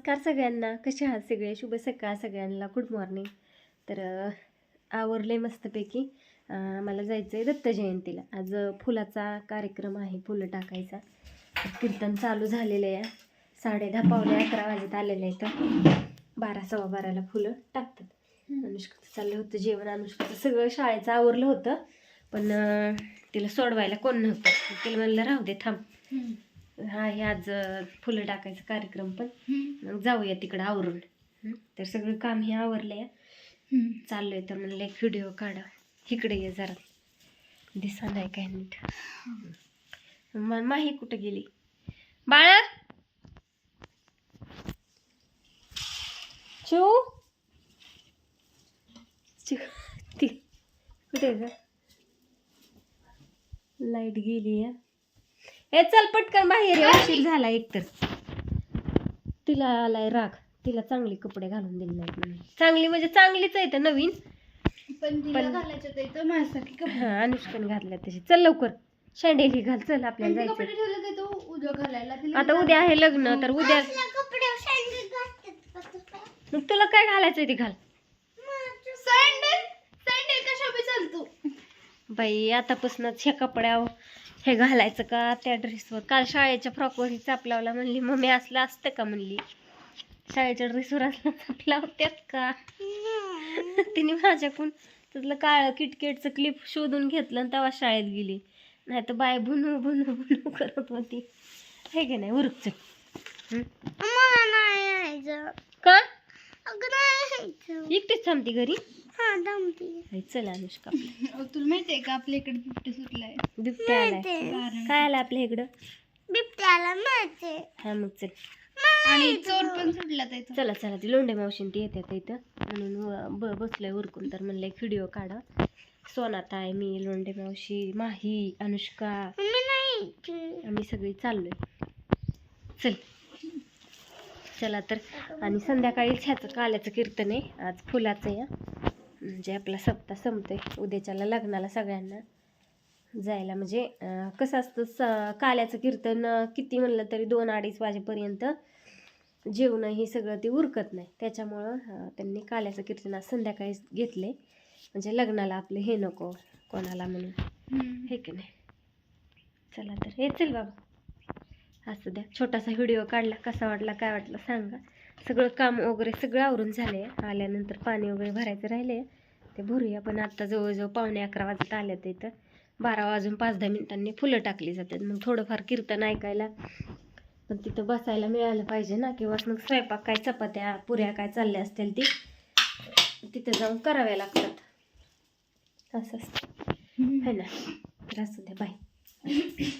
नमस्कार सगळ्यांना. कसे आहात सगळे? शुभ सकाळ सगळ्यांना. गुड मॉर्निंग तर आवरले मस्तपैकी. मला जायचं आहे दत्त जयंतीला. आज फुलाचा कार्यक्रम आहे फुलं टाकायचा. कीर्तन चालू झालेलं आहे. साडे दहा पावणे अकरा वाजत आलेलं आहे तर बारा सव्वा बाराला फुलं टाकतात. अनुष्काचं चाललं होतं जेवण. अनुष्काचं सगळं शाळेचं आवरलं होतं. पण तिला सोडवायला कोण नव्हतं. तिला म्हणलं राहू दे थांब. हा हे आज फुलं टाकायचा कार्यक्रम पण. मग जाऊया तिकडं आवरून. हं? तर सगळं काम हे आवरलंय. चाललंय तर म्हणलं एक व्हिडिओ काढा. इकडे ये जरा. दिसा नाही काय नीट. मा- माही कुठं गेली? बाळा! चिऊ चिऊ ती कुठे ग? लाइट गेली आहे. ए चल पटकन बाहेर ये, उशीर झाला एकतर तिला आलाय राग. तिला चांगले कपडे घालून दिले नाहीत म्हणून चांगली म्हणजे चांगलीच आहे तर नवीन. पण तिला पण- घालायचं ते तर माझ्यासाठी कपडे. हा अनुष्काने घातल्या तशी. चल लवकर. शँडेल ही घाल. चल आपल्याला कपडे जायचं ठेवले ते तो उद्या घालायला तिला आता उद्या आहे लग्न तर उद्या कपडे मग तुला काय घालायचंय ते घाल. बाई आतापासूनच ह्या कपड्यावर हे घालायचं का? त्या ड्रेसवर काल शाळेच्या फ्रॉकवर ही चाप लावला म्हणली मम्मी असलं असतं का? म्हणली. शाळेच्या ड्रेसवर असलं चाप लावत्यात का? तिने माझ्याकडून त्यातलं काळं किटकेटचं क्लिप शोधून घेतलं आणि तेव्हा शाळेत गेली. नाही तर बाय भुनू भुनू भुनू करत होती. हे की नाही? उरकच का? एकटीच थांबती घरी? हा चल अनुष्का. तुला माहितीये का आपल्या इकडे बिबटे सुटलाय. बिबट्या आलाय. कारण काय आलं आपल्या इकडं? बिबट्याला माहिती हा मग चल. आणि चोर पण सुटला त्याचा चला चला ती लोंढे मावशीन ती येतात इथं. म्हणून ब बसलोय उरकून तर म्हणलं एक व्हिडिओ काढा. सोनात आहे मी लोंढे मावशी माही अनुष्का. मी नाही आम्ही सगळी चाललोय. चल. चला तर आणि संध्याकाळीच ह्याचं काल्याचं कीर्तन आहे. आज फुलाचं या म्हणजे आपला सप्ताह संपतोय उद्याच्याला लग्नाला सगळ्यांना जायला. म्हणजे कसं असतं स काल्याचं कीर्तन किती म्हणलं तरी दोन अडीच वाजेपर्यंत जेवण हे सगळं ते उरकत नाही. त्याच्यामुळं त्यांनी काल्याचं कीर्तन आज संध्याकाळी घेतले. म्हणजे लग्नाला आपलं हे नको कोणाला म्हणून. हे की नाही? चला तर हे चल बाबा. असू द्या. छोटासा व्हिडिओ काढला कसा वाटला काय वाटलं सांगा. सगळं काम वगैरे सगळं आवरून झाले आल्यानंतर पाणी वगैरे भरायचं राहिले ते भरूया पण आता जवळजवळ पावणे अकरा वाजत आल्या तर इथं. बारा वाजून पाच दहा मिनिटांनी फुलं टाकली जातात. मग थोडंफार कीर्तन ऐकायला पण तिथं बसायला मिळालं पाहिजे ना किंवा मग स्वयंपाक काय चपात्या पुऱ्या काय चालल्या असतील ती तिथं जाऊन कराव्या लागतात. असं असतं. है ना? तर असू द्या बाय.